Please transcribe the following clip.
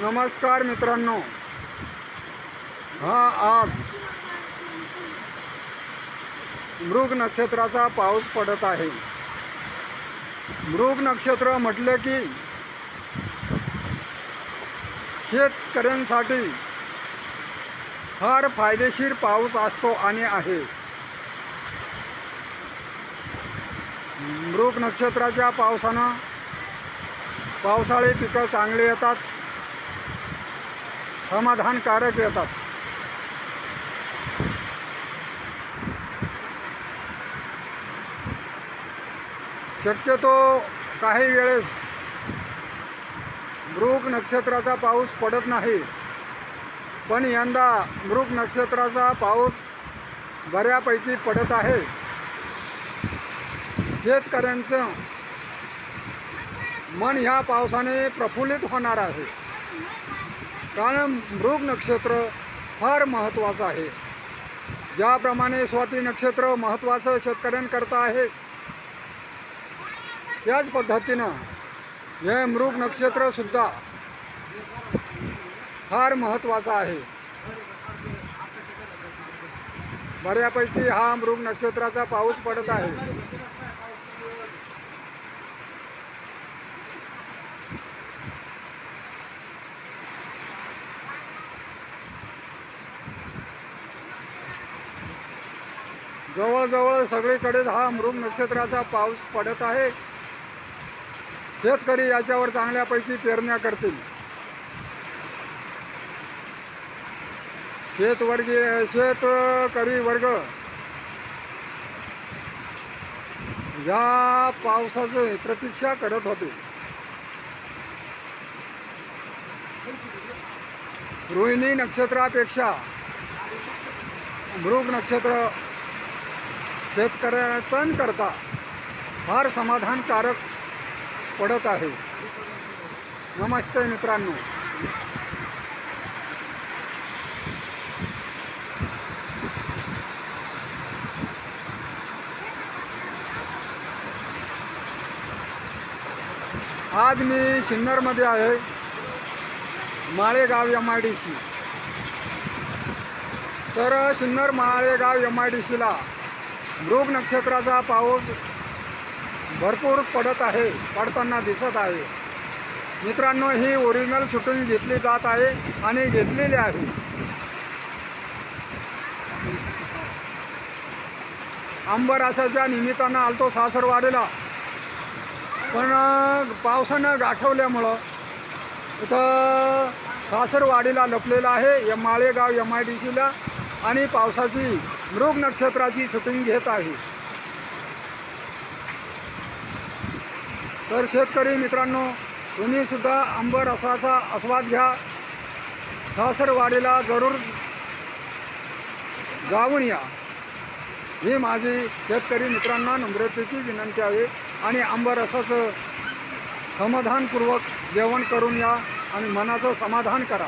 नमस्कार मित्रांनो. हा आज मृग नक्षत्राचा पाऊस पडत आहे. मृग नक्षत्र म्हटलं की शेतकऱ्यांसाठी फार फायदेशीर पाऊस असतो आणि आहे. मृग नक्षत्राच्या पावसानं पावसाळी पिकं चांगली येतात. समाधानकारक येतात. शक्यतो काही वेळेस मृग नक्षत्राचा पाऊस पडत नाही पण यंदा मृग नक्षत्राचा पाऊस बऱ्यापैकी पडत आहे. शेतकऱ्यांचं मन ह्या पावसाने प्रफुल्लित होणार आहे. कारण मृग नक्षत्र फार महत्त्वाचं आहे. ज्याप्रमाणे स्वाती नक्षत्र महत्त्वाचं शेतकऱ्यांकरता आहे त्याच पद्धतीनं हे मृग नक्षत्रसुद्धा फार महत्त्वाचं आहे. बऱ्यापैकी हा मृग नक्षत्राचा पाऊस पडत आहे. जवळजवळ सगळीकडेच हा मृग नक्षत्राचा पाऊस पडत आहे. शेतकरी याच्यावर चांगल्यापैकी पेरण्या करतील. शेतवर्गीय शेतकरी वर्ग या पावसाची प्रतीक्षा करत होते. रोहिणी नक्षत्रापेक्षा मृग नक्षत्र शेतकऱ्यांकरता फार समाधानकारक पडत आहे. नमस्ते मित्रांनो. आज मी सिन्नरमध्ये आहे. Malegaon M I D C तर Sinnar Malegaon M I D सीला मृग नक्षत्राचा पाऊस भरपूर पडत आहे पडताना दिसत आहे. मित्रांनो ही ओरिजिनल शूटिंग घेतली जात आहे आणि घेतलेली आहे. आंबरासाच्या निमित्तानं आलतो सासरवाडीला. पण पावसानं गाठवल्यामुळं इथं सासरवाडीला लपलेलं आहे या माळेगाव एम आय डी सीला आणि पावसाची मृग नक्षत्राची शूटिंग घेत आहे. तर शेतकरी मित्रांनो तुम्हीसुद्धा आंबर रसाचा आस्वाद घ्या. सासरवाडीला जरूर जाऊन या. ही माझी शेतकरी मित्रांना नम्रतेची विनंती आहे आणि आंबर रसाचं समाधानपूर्वक जेवण करून या आणि मनाचं समाधान करा.